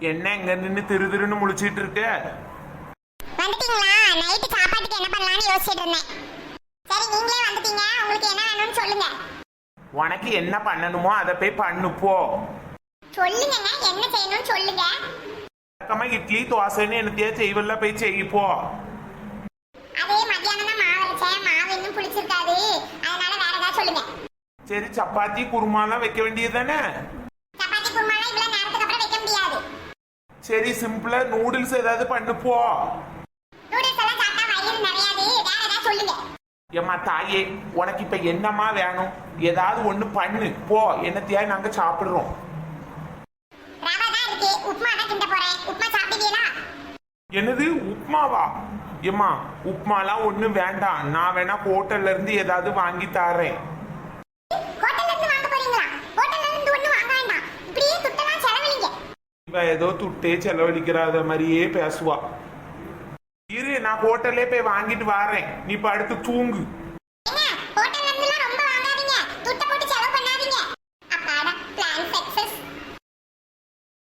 என்ன இங்க நின்னு திரு திருன்னு முழிச்சிட்டு இருக்க? வந்துட்டீங்களா? நைட்டு சாப்பாட்டுக்கு என்ன பண்ணலாம்னு யோசிச்சுட்டு இருந்தேன். சரி நீங்களே வந்துட்டீங்க. உங்களுக்கு என்ன வேணும்னு சொல்லுங்க. உனக்கு என்ன பண்ணணுமோ அதை போய் பண்ணு போ. சொல்லுங்கங்க. என்ன செய்யணும்னு சொல்லுங்க. வழக்கமா இட்லி தோசைன்னு என்னத்தையா செய்வல்ல போய் செய்ய போ. அதே மத்தியானம் தான் மாவு அரைச்சேன். மாவு இன்னும் புளிச்சிருக்காது. அதனால வேற ஏதாவது சொல்லுங்க. சரி சப்பாத்தி குருமாலாம் வைக்க வேண்டியது தானே? சப்பாத்தி குருமாலாம் இவ்வளவு சரி சிம்பிளா நூடுல்ஸ் ஏதாவது பண்ணு போ. ஏம்மா தாயே உனக்கு இப்ப என்னம்மா வேணும்? ஏதாவது ஒண்ணு பண்ணு போ. என்னத்தையா நாங்க சாப்பிடுறோம். என்னது உப்மாவா ஏம்மா உப்மாலாம் ஒண்ணும் வேண்டாம். நான் வேணா ஹோட்டல்ல இருந்து ஏதாவது வாங்கி தரேன் ஹோட்டல்ல இருந்து வாங்க போறீங்களா ஹோட்டல்ல இருந்து ஒண்ணும் வாங்க வேண்டாம் இப்படியே துட்டெல்லாம் செலவழிங்க இவ ஏதோ துட்டே செலவழிக்கிறாத மாதிரியே பேசுவா. இரு நான் ஹோட்டல்லே போய் வாங்கிட்டு வாரேன். நீ படுத்து தூங்கு.